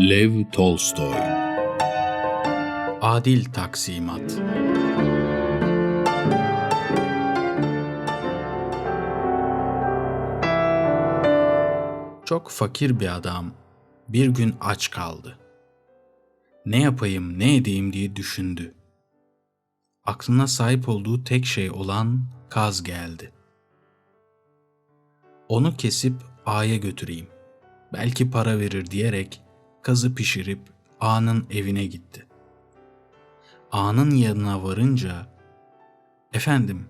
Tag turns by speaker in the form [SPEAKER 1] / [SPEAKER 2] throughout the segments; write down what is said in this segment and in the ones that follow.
[SPEAKER 1] Lev Tolstoy
[SPEAKER 2] Adil taksimat. Çok fakir bir adam bir gün aç kaldı. Ne yapayım, ne edeyim diye düşündü. Aklına sahip olduğu tek şey olan kaz geldi. Onu kesip ağaya götüreyim. Belki para verir diyerek kazı pişirip ağanın evine gitti. Ağanın yanına varınca, "Efendim,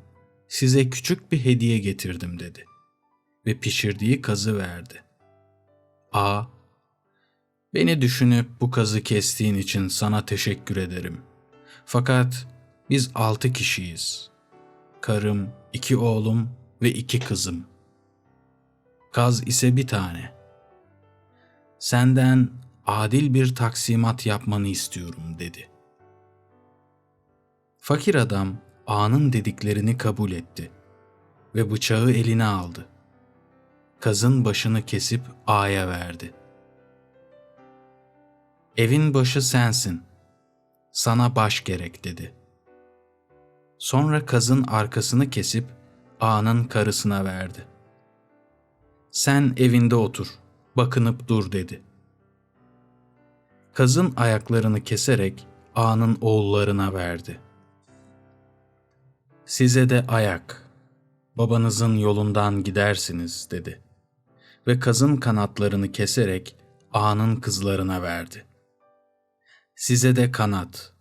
[SPEAKER 2] size küçük bir hediye getirdim." dedi ve pişirdiği kazı verdi. Ağa, "Beni düşünüp bu kazı kestiğin için sana teşekkür ederim. Fakat biz altı kişiyiz. Karım, iki oğlum ve iki kızım. Kaz ise bir tane. Senden adil bir taksimat yapmanı istiyorum dedi. Fakir adam ağanın dediklerini kabul etti ve bıçağı eline aldı. Kazın başını kesip ağaya verdi. Evin başı sensin. Sana baş gerek dedi. Sonra kazın arkasını kesip ağanın karısına verdi. Sen evinde otur, bakınıp dur dedi. Kazın ayaklarını keserek ağanın oğullarına verdi. Size de ayak, babanızın yolundan gidersiniz dedi. Ve kazın kanatlarını keserek ağanın kızlarına verdi. Size de kanat,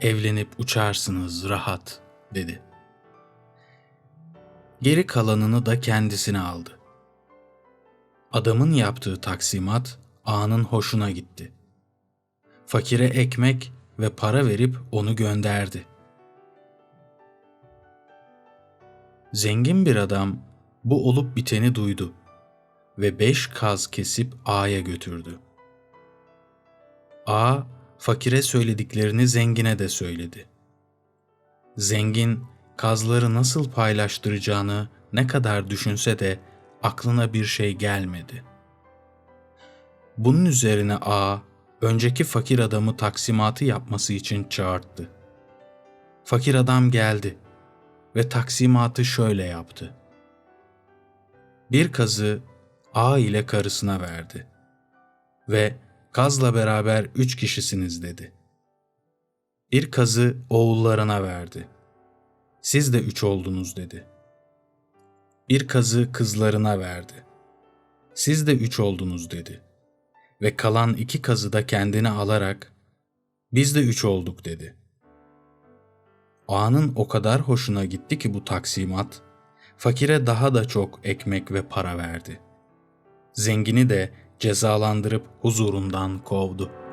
[SPEAKER 2] evlenip uçarsınız rahat dedi. Geri kalanını da kendisine aldı. Adamın yaptığı taksimat ağanın hoşuna gitti. Fakire ekmek ve para verip onu gönderdi. Zengin bir adam bu olup biteni duydu ve beş kaz kesip ağaya götürdü. Ağa fakire söylediklerini zengine de söyledi. Zengin kazları nasıl paylaştıracağını ne kadar düşünse de aklına bir şey gelmedi. Bunun üzerine ağa önceki fakir adamı taksimatı yapması için çağırdı. Fakir adam geldi ve taksimatı şöyle yaptı. Bir kazı ağa ile karısına verdi ve kazla beraber üç kişisiniz dedi. Bir kazı oğullarına verdi. Siz de üç oldunuz dedi. Bir kazı kızlarına verdi. Siz de üç oldunuz dedi. Ve kalan iki kazı da kendine alarak biz de üç olduk dedi. Ağanın o kadar hoşuna gitti ki bu taksimat, fakire daha da çok ekmek ve para verdi. Zengini de cezalandırıp huzurundan kovdu.''